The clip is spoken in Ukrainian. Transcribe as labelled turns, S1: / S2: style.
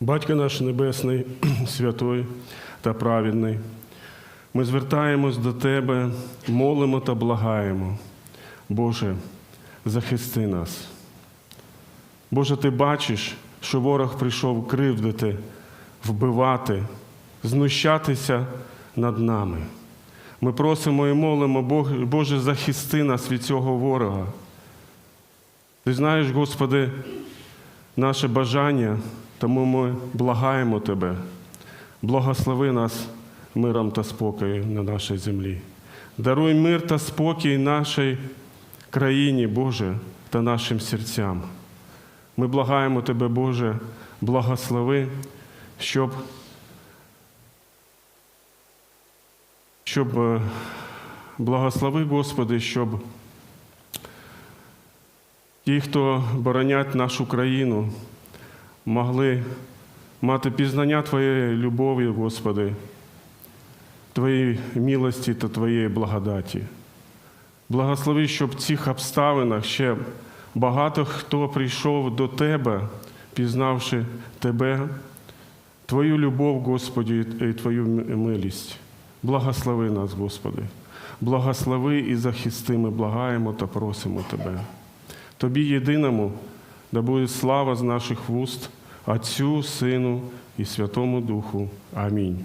S1: Батько наш Небесний, святой та праведний, ми звертаємось до Тебе, молимо та благаємо. Боже, захисти нас. Боже, Ти бачиш, що ворог прийшов кривдити, вбивати, знущатися над нами. Ми просимо і молимо, Боже, захисти нас від цього ворога. Ти знаєш, Господи, наше бажання, тому ми благаємо Тебе. Благослови нас миром та спокою на нашій землі. Даруй мир та спокій нашій країні, Боже, та нашим серцям. Ми благаємо Тебе, Боже, благослови, щоб, щоб е, благослови, Господи, щоб ті, хто боронять нашу країну, могли мати пізнання Твоєї любові, Господи, Твоєї милості та Твоєї благодаті. Благослови, щоб в цих обставинах ще багато хто прийшов до Тебе, пізнавши Тебе, Твою любов, Господи, і Твою милість. Благослови нас, Господи. Благослови і захисти, ми благаємо та просимо Тебе. Тобі єдиному, да буде слава з наших вуст, Отцю, Сину і Святому Духу. Амінь.